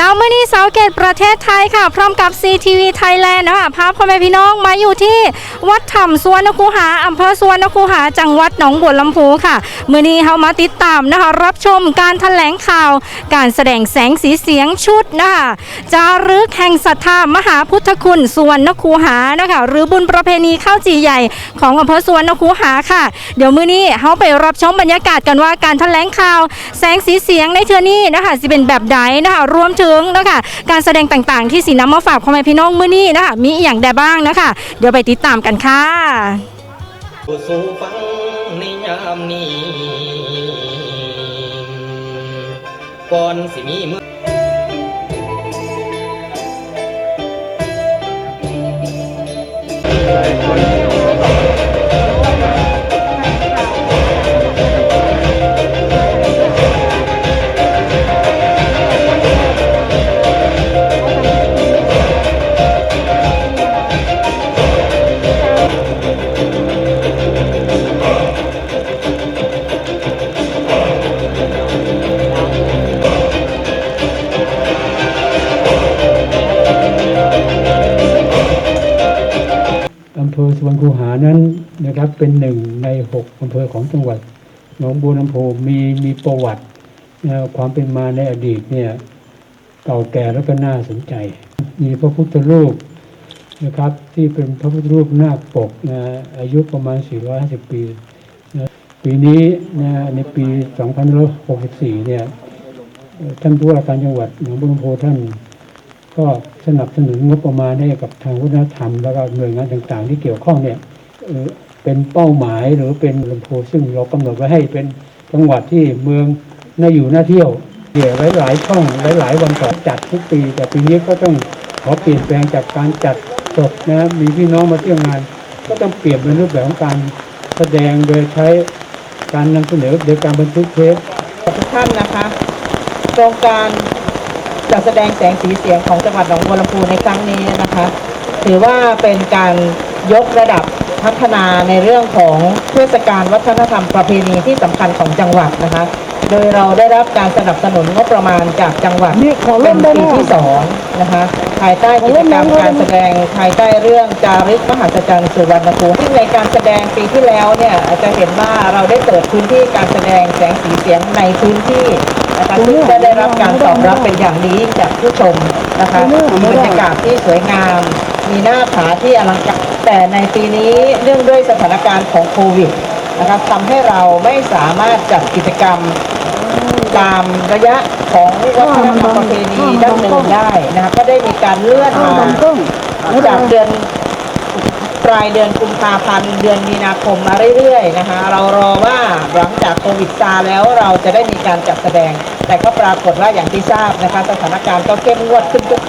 เจ้าเมื่อนี้เสาเกตประเทศไทยค่ะ พร้อมกับ CTV Thailand นะคะพาพ่อแม่พี่น้องมาอยู่ที่วัดถ้ำสวนนคูหาอำเภอสวนนคูหาจังหวัดหนองบัวลำพูค่ะเมื่อนี้เรามาติดตามนะคะรับชมการแถลงข่าว การแสดงแสงสีเสียงชุดนะคะจารึกแห่งศรัทธามหาพุทธคุณสวนนคูหานะคะหรือบุญประเพณีข้าวจีใหญ่ของอำเภอสวนนคูหาค่ะ เดี๋ยวมื้อนี้เราไปรับชมบรรยากาศกันว่าการแถลงข่าว แสงสีเสียงในเทือนี้นะคะจะเป็นแบบใดนะคะรวมถึงึงนะคะการแสดงต่างๆ ที่สีน้ำมาฝากพ่อแม่พี่น้องมื้อนี้นะคะมีอย่างใดบ้างนะคะ เดี๋ยวไปติดตามกันค่ะสู่ฟังในยามนี้ก่อนสิมีมืออำ ภอสวนคูหานั้นนะครับเป็นหนึ่งในหกอำเภอของจังหวัดหนองบัวลำพูมีมีประวัตินะความเป็นมาในอดีตเนี่ยเก่าแก่แล้วก็น่าสนใจ มีพระพุทธรูปนะครับที่เป็นพระพุทธรูปนาคปกนะอายุประมาณ 450 ปีนะปีนี้นะในปี 2564 เนี่ยท่านผู้ว่าการจังหวัดหนองบัวลำพูท่าน ก็สนับสนุนงบประมาณให้กับทางวัฒนธรรม แล้วก็หน่วยงานต่างๆ ที่เกี่ยวข้องเนี่ยเป็นเป้าหมายหรือเป็นลำโพงซึ่งเรากำหนดไว้ให้เป็นจังหวัดที่เมืองน่าอยู่น่าเที่ยวเดี๋ยวหลายๆช่องหลายๆวันก่อนจัดทุกปี แต่ปีนี้ก็ต้องขอเปลี่ยนแปลงจากการจัดสดนะมีพี่น้องมาเที่ยวงาน ก็ต้องเปลี่ยนเป็นรูปแบบของการแสดงโดยใช้การนำเสนอโดยการบันทึกเทปทุกท่านนะคะโครงการ จัดแสดงแสงสีเสียงของจังหวัดหนองบัวลำพูในครั้งนี้นะคะ ถือว่าเป็นการยกระดับพัฒนาในเรื่องของเทศกาลวัฒนธรรมประเพณีที่สำคัญของจังหวัดนะคะ โดยเราได้รับการสนับสนุนงบประมาณจากจังหวัดเป็นปีที่สองนะคะภายใต้กิจกรรมการแสดงภายใต้เรื่องจารึกมหัศจรรย์สุวรรณภูมิซึ่งในการแสดงปีที่แล้วเนี่ยจะเห็นว่าเราได้เปิดพื้นที่การแสดงแสงสีเสียงในพื้นที่ นะคะซึ่งก็ได้รับการตอบรับเป็นอย่างดีจากผู้ชมนะคะมีบรรยากาศที่สวยงาม มีหน้าผาที่อลังการแต่ในปีนี้เนื่องด้วยสถานการณ์ของโควิดนะคะทำให้เราไม่สามารถจัดกิจกรรมตามระยะของวัฒนธรรมประเพณีดั้งเดิมได้นะคะก็ได้มีการเลื่อนมาจากเดือน ปลายเดือนกุมภาพันธ์เดือนมีนาคมมาเรื่อยๆนะคะ เรารอว่าหลังจากโควิดซาแล้วเราจะได้มีการจัดแสดง แต่ก็ปรากฏว่าอย่างที่ทราบนะคะ สถานการณ์ก็เข้มงวดขึ้นทุก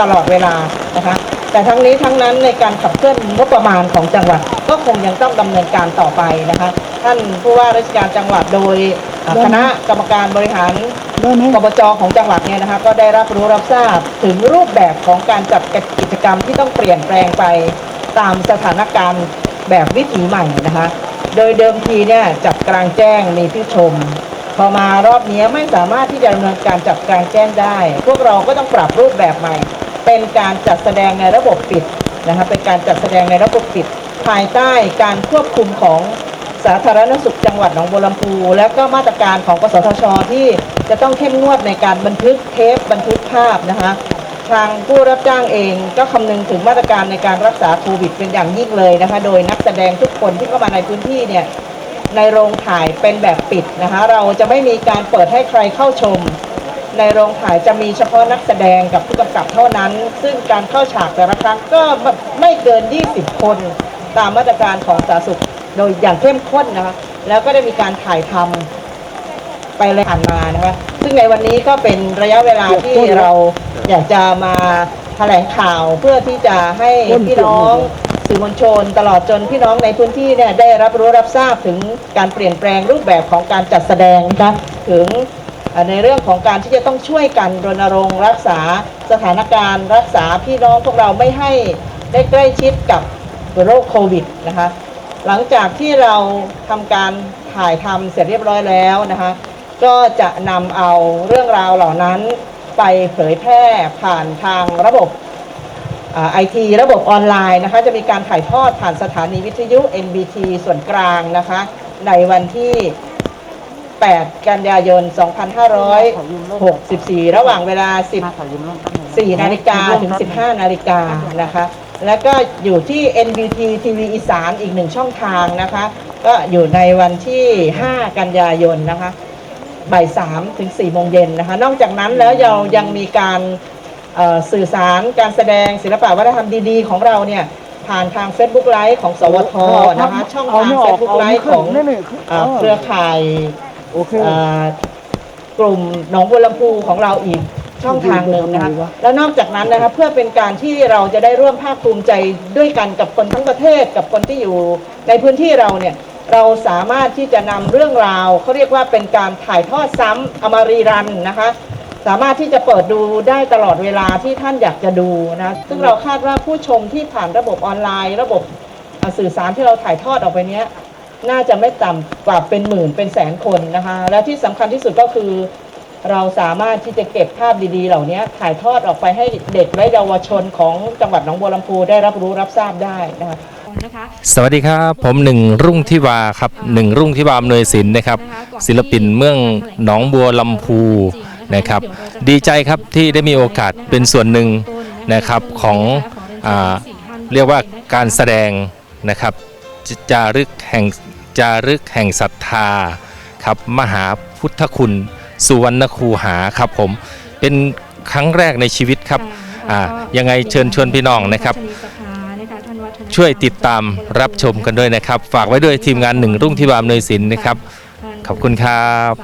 ตลอดเวลานะคะ แต่ทั้งนี้ทั้งนั้นในการขับเคลื่อนงบประมาณของจังหวัด ก็คงยังต้องดำเนินการต่อไปนะคะ ท่านผู้ว่าราชการจังหวัดโดยอ่าคณะกรรมการบริหารกบจของจังหวัดเนี่ยนะคะก็ได้รับรู้รับทราบถึงรูปแบบของการจัดกิจกรรมที่ต้องเปลี่ยนแปลงไป ตามสถานการณ์แบบวิถีใหม่นะคะ โดยเดิมทีเนี่ยจัดกลางแจ้งมีผู้ชม พอมารอบนี้ไม่สามารถที่จะดำเนินการจัดกลางแจ้งได้ พวกเราก็ต้องปรับรูปแบบใหม่ เป็นการจัดแสดงในระบบปิดนะคะเป็นการจัดแสดงในระบบปิด ภายใต้การควบคุมของสาธารณสุขจังหวัดหนองบัวลำพู และก็มาตรการของกสทช ที่จะต้องเข้มงวดในการบันทึกเทปบันทึกภาพนะคะ ทางผู้รับจ้างเองก็คำนึงถึงมาตรการในการรักษาโควิดเป็นอย่างยิ่งเลยนะคะ โดยนักแสดงทุกคนที่เข้ามาในพื้นที่เนี่ยในโรงถ่ายเป็นแบบปิดนะคะ เราจะไม่มีการเปิดให้ใครเข้าชม ในโรงถ่ายจะมีเฉพาะนักแสดงกับผู้กำกับเท่านั้น ซึ่งการเข้าฉากแต่ละครั้งก็ไม่เกิน 20 คนตามมาตรการของสาธารณสุขโดยอย่างเข้มข้นนะคะ แล้วก็ได้มีการถ่ายทำไปเลยผ่านมานะคะ ซึ่งในวันนี้ก็เป็นระยะเวลาที่เราอยากจะมาแถลงข่าวเพื่อที่จะให้พี่น้องสื่อมวลชน ตลอดจนพี่น้องในพื้นที่เนี่ยได้รับรู้รับทราบถึงการเปลี่ยนแปลงรูปแบบของการจัดแสดงนะคะถึงเอ่อในเรื่องของการที่จะต้องช่วยกันรณรงค์รักษาสถานการณ์ รักษาพี่น้องพวกเราไม่ให้ได้ใกล้ชิดกับโรคโควิดนะคะหลังจากที่เราทำการถ่ายทำเสร็จเรียบร้อยแล้วนะคะ ก็จะนำเอาเรื่องราวเหล่านั้นไปเผยแพร่ผ่านทางระบบไอทีระบบออนไลน์นะคะ จะมีการถ่ายทอดผ่านสถานีวิทยุ NBT ส่วนกลางนะคะ ในวันที่ 8 กันยายน 2564 ระหว่างเวลา 14 นาฬิกาถึง 15 นาฬิกานะคะ แล้วก็อยู่ที่ NBT ทีวีอีสานอีกหนึ่งช่องทางนะคะ ก็อยู่ในวันที่ 5 กันยายนนะคะ บ่าย3ถึง4โมงเย็นนะคะ นอกจากนั้นแล้วเรายังมีการเอ่อสื่อสารการแสดงศิลปะวัฒนธรรมดีๆ ของเราเนี่ยผ่านทาง Facebook ไลฟ์ของสวทนะคะช่องทาง Facebook ไลฟ์ของเอ่อเครือข่ายโอเคเอ่อกลุ่มหนองบัวลำพูของเราอีกช่องทางหนึ่งนะคะแล้วนอกจากนั้นนะคะเพื่อเป็นการที่เราจะได้ร่วมภาคภูมิใจด้วยกันกับคนทั้งประเทศกับคนที่อยู่ในพื้นที่เราเนี่ย เราสามารถที่จะนำเรื่องราวเขาเรียกว่าเป็นการถ่ายทอดซ้ำเอามารีรันนะคะ สามารถที่จะเปิดดูได้ตลอดเวลาที่ท่านอยากจะดูนะซึ่งเราคาดว่าผู้ชมที่ผ่านระบบออนไลน์ ระบบสื่อสารที่เราถ่ายทอดออกไปเนี้ยน่าจะไม่ต่ำกว่าเป็นหมื่นเป็นแสนคนนะคะ และที่สำคัญที่สุดก็คือ เราสามารถที่จะเก็บภาพดีๆ เหล่านี้ถ่ายทอดออกไปให้เด็กและเยาวชนของจังหวัดหนองบัวลำพูได้รับรู้รับทราบได้นะคะ สวัสดีครับ ผมหนึ่งรุ่งที่วาครับหนึ่งรุ่งที่วาอำนวยศิลป์นะครับ ศิลปินเมืองหนองบัวลำพูนะครับ ดีใจครับที่ได้มีโอกาสเป็นส่วนหนึ่งนะครับของอ่าเรียกว่าการแสดงนะครับจจารึกแห่งจารึกแห่งศรัทธาครับมหาพุทธคุณสุวรรณคูหาครับผมเป็นครั้งแรกในชีวิตครับอ่ายังไงเชิญชวนพี่น้องนะครับ ช่วยติดตามรับชมกันด้วยนะครับ ฝากไว้ด้วยทีมงานหนึ่งรุ่งที่วามเนยสินนะครับ ขอบคุณครับ